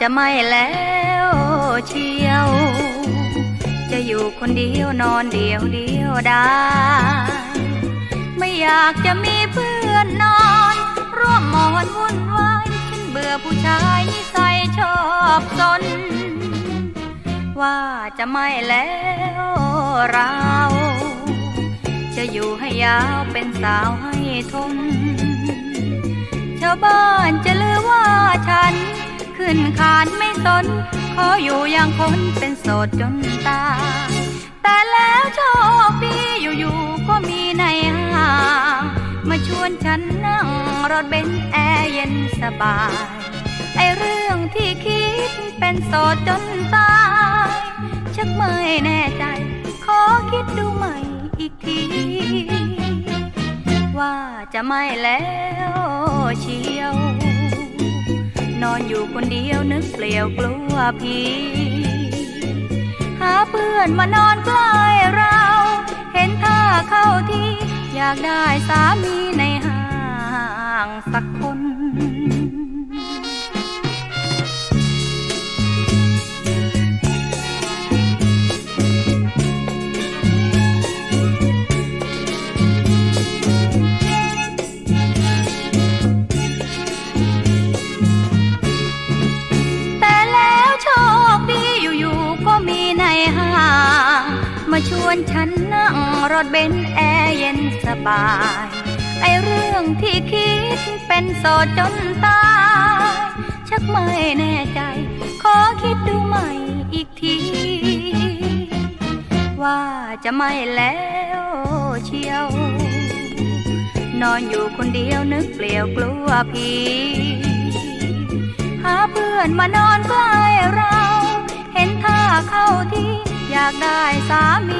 จะไม่แล้วเชียว จะอยู่คนเดียวนอนเดียวเดียวได้ ไม่อยากจะมีเพื่อนนอน ร่วมหมอนวุ่นวายฉันเบื่อผู้ชายนิสัยชอบซนว่าจะไม่แล้วเรา จะอยู่ให้ยาวเป็นสาวให้ทนชาวบ้านจะลือว่า ขึ้นคานไม่สน ขออยู่อย่างคนเป็นโสดจนตายแต่แล้วโชคดีอยู่ๆก็มีในห้าง มาชวนฉันนั่งรถเบนซ์แอร์เย็นสบาย ไอเรื่องที่คิดเป็นโสดจนตายชักไม่แน่ใจ ขอคิดดูใหม่อีกทีว่าจะไม่แล้วเชียว อนอยู่คนเดียวนึกเปลี่ยวกลัวผีหาเพื่อนมานอนใกล้เรา เห็นท่าเข้าที่ อยากได้สามีในห้างสักคน วนฉันนั่งรถเบนแอร์เย็นสบาย ไอเรื่องที่คิดเป็นโสดจนตายชักไม่แน่ใจ ขอคิดดูใหม่อีกที ว่าจะไม่แล้วเชียว นอนอยู่คนเดียวนึกเปลี่ยวกลัวผีหาเพื่อนมานอนใกล้เรา เห็นท่าเข้าที่อยากได้สามี